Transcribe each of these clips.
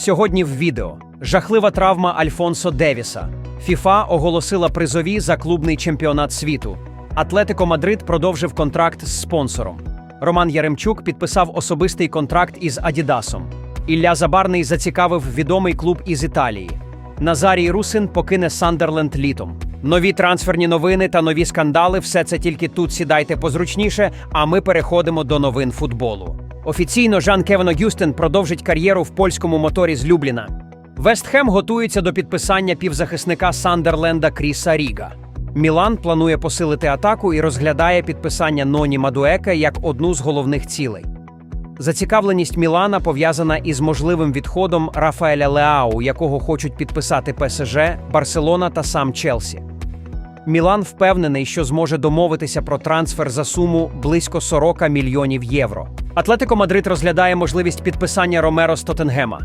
Сьогодні в відео жахлива травма Альфонсо Девіса. ФІФА оголосила призові за клубний чемпіонат світу. Атлетико Мадрид продовжив контракт з спонсором. Роман Яремчук підписав особистий контракт із Адідасом. Ілля Забарний зацікавив відомий клуб із Італії. Назарій Русин покине Сандерленд літом. Нові трансферні новини та нові скандали все це тільки тут сідайте позручніше, а ми переходимо до новин футболу. Офіційно Жан Кевено Гюстен продовжить кар'єру в польському моторі з Любліна. Вестхем готується до підписання півзахисника Сандерленда Кріса Ріга. Мілан планує посилити атаку і розглядає підписання Ноні Мадуека як одну з головних цілей. Зацікавленість Мілана пов'язана із можливим відходом Рафаеля Леау, якого хочуть підписати ПСЖ, Барселона та сам Челсі. Мілан впевнений, що зможе домовитися про трансфер за суму близько 40 мільйонів євро. Атлетико Мадрид розглядає можливість підписання Ромеро з Тоттенгема.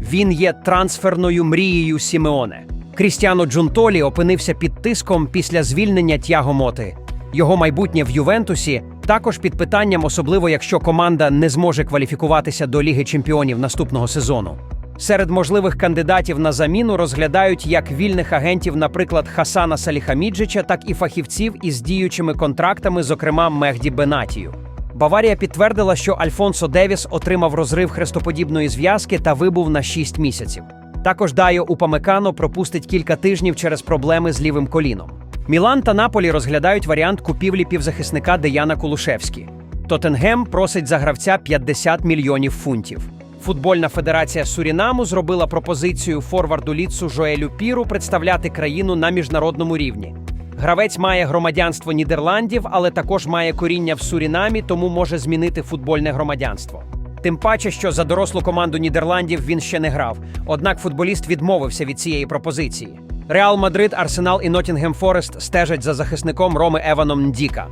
Він є трансферною мрією Сімеоне. Крістіано Джунтолі опинився під тиском після звільнення Тяго Моти. Його майбутнє в Ювентусі також під питанням, особливо якщо команда не зможе кваліфікуватися до Ліги Чемпіонів наступного сезону. Серед можливих кандидатів на заміну розглядають як вільних агентів, наприклад, Хасана Саліхаміджича, так і фахівців із діючими контрактами, зокрема Мехді Бенатію. Баварія підтвердила, що Альфонсо Девіс отримав розрив хрестоподібної зв'язки та вибув на 6 місяців. Також Дайо Упамекано пропустить кілька тижнів через проблеми з лівим коліном. Мілан та Наполі розглядають варіант купівлі півзахисника Деяна Кулушевські. Тоттенгем просить за гравця 50 мільйонів фунтів. Футбольна федерація Сурінаму зробила пропозицію форварду ліцу Жоелю Піру представляти країну на міжнародному рівні. Гравець має громадянство Нідерландів, але також має коріння в Сурінамі, тому може змінити футбольне громадянство. Тим паче, що за дорослу команду Нідерландів він ще не грав. Однак футболіст відмовився від цієї пропозиції. Реал Мадрид, Арсенал і Ноттінгем Форест стежать за захисником Роми Еваном Ndіка.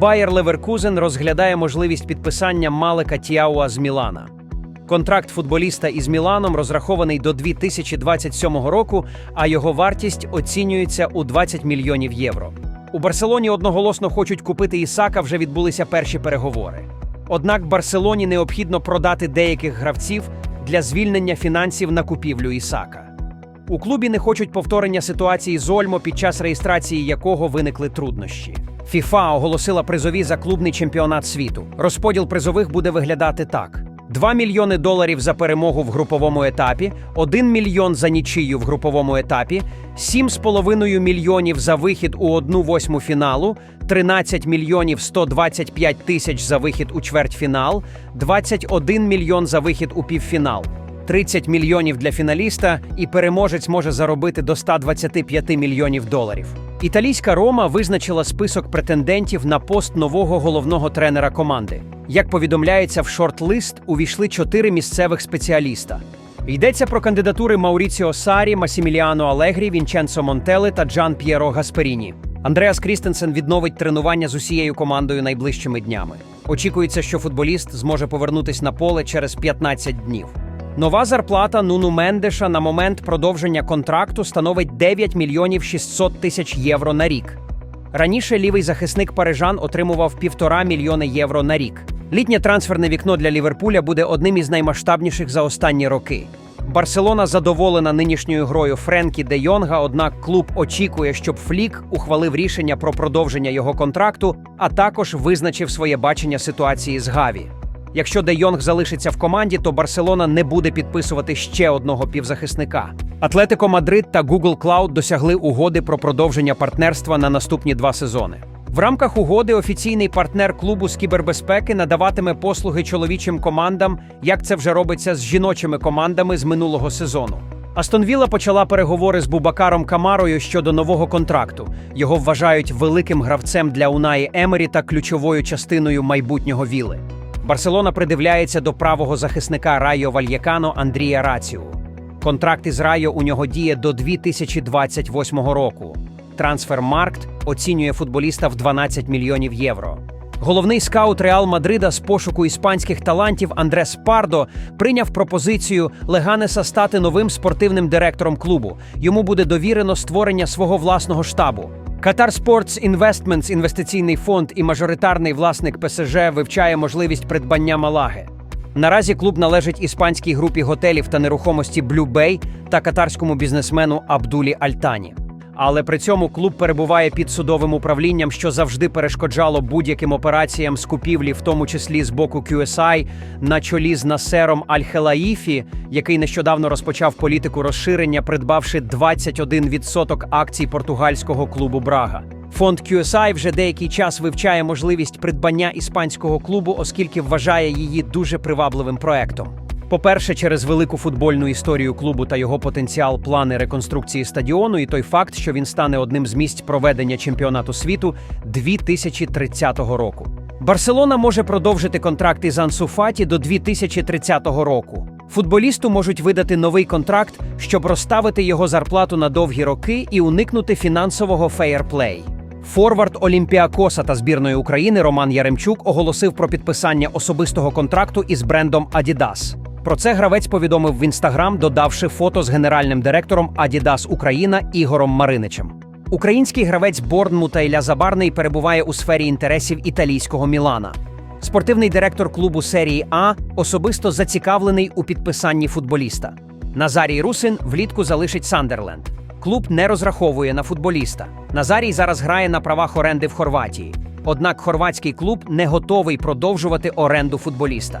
Байер Леверкузен розглядає можливість підписання Малика Тіауа з Мілана. Контракт футболіста із Міланом розрахований до 2027 року, а його вартість оцінюється у 20 мільйонів євро. У Барселоні одноголосно хочуть купити Ісака, вже відбулися перші переговори. Однак Барселоні необхідно продати деяких гравців для звільнення фінансів на купівлю Ісака. У клубі не хочуть повторення ситуації з Ольмо, під час реєстрації якого виникли труднощі. ФІФА оголосила призові за клубний чемпіонат світу. Розподіл призових буде виглядати так: 2 мільйони доларів за перемогу в груповому етапі, 1 мільйон за нічию в груповому етапі, 7,5 мільйонів за вихід у 1-8 фіналу, 13 мільйонів 125 тисяч за вихід у чвертьфінал, 21 мільйон за вихід у півфінал. 30 мільйонів для фіналіста, і переможець може заробити до 125 мільйонів доларів. Італійська Рома визначила список претендентів на пост нового головного тренера команди. Як повідомляється в шорт-лист, увійшли чотири місцевих спеціаліста. Йдеться про кандидатури Мауріціо Сарі, Масіміліано Алегрі, Вінченцо Монтеле та Джан П'єро Гасперіні. Андреас Крістенсен відновить тренування з усією командою найближчими днями. Очікується, що футболіст зможе повернутись на поле через 15 днів. Нова зарплата Нуну Мендеша на момент продовження контракту становить 9 мільйонів 600 тисяч євро на рік. Раніше лівий захисник парижан отримував півтора мільйони євро на рік. Літнє трансферне вікно для Ліверпуля буде одним із наймасштабніших за останні роки. Барселона задоволена нинішньою грою Френкі де Йонга, однак клуб очікує, щоб Флік ухвалив рішення про продовження його контракту, а також визначив своє бачення ситуації з Гаві. Якщо Де Йонг залишиться в команді, то Барселона не буде підписувати ще одного півзахисника. Атлетико Мадрид та Google Cloud досягли угоди про продовження партнерства на наступні два сезони. В рамках угоди офіційний партнер клубу з кібербезпеки надаватиме послуги чоловічим командам, як це вже робиться з жіночими командами з минулого сезону. Астон Вілла почала переговори з Бубакаром Камарою щодо нового контракту. Його вважають великим гравцем для Унаї Емері та ключовою частиною майбутнього віли. Барселона придивляється до правого захисника Райо Вальєкано Андрія Раціу. Контракт із Райо у нього діє до 2028 року. Трансфермаркт оцінює футболіста в 12 мільйонів євро. Головний скаут Реал Мадрида з пошуку іспанських талантів Андрес Пардо прийняв пропозицію Леганеса стати новим спортивним директором клубу. Йому буде довірено створення свого власного штабу. Qatar Sports Investments – інвестиційний фонд і мажоритарний власник ПСЖ вивчає можливість придбання Малаги. Наразі клуб належить іспанській групі готелів та нерухомості Blue Bay та катарському бізнесмену Абдулі Альтані. Але при цьому клуб перебуває під судовим управлінням, що завжди перешкоджало будь-яким операціям з купівлі, в тому числі з боку QSI, на чолі з Насером Аль-Хелаїфі, який нещодавно розпочав політику розширення, придбавши 21% акцій португальського клубу Брага. Фонд QSI вже деякий час вивчає можливість придбання іспанського клубу, оскільки вважає її дуже привабливим проектом. По-перше, через велику футбольну історію клубу та його потенціал плани реконструкції стадіону, і той факт, що він стане одним з місць проведення чемпіонату світу 2030 року. Барселона може продовжити контракт із Ансу Фаті до 2030 року. Футболісту можуть видати новий контракт, щоб розставити його зарплату на довгі роки і уникнути фінансового феєрплей. Форвард Олімпіакоса та збірної України Роман Яремчук оголосив про підписання особистого контракту із брендом Adidas. Про це гравець повідомив в інстаграм, додавши фото з генеральним директором Adidas Україна Ігором Мариничем. Український гравець Борнмута Ілля Забарний перебуває у сфері інтересів італійського Мілана. Спортивний директор клубу серії А особисто зацікавлений у підписанні футболіста. Назарій Русин влітку залишить Сандерленд. Клуб не розраховує на футболіста. Назарій зараз грає на правах оренди в Хорватії. Однак хорватський клуб не готовий продовжувати оренду футболіста.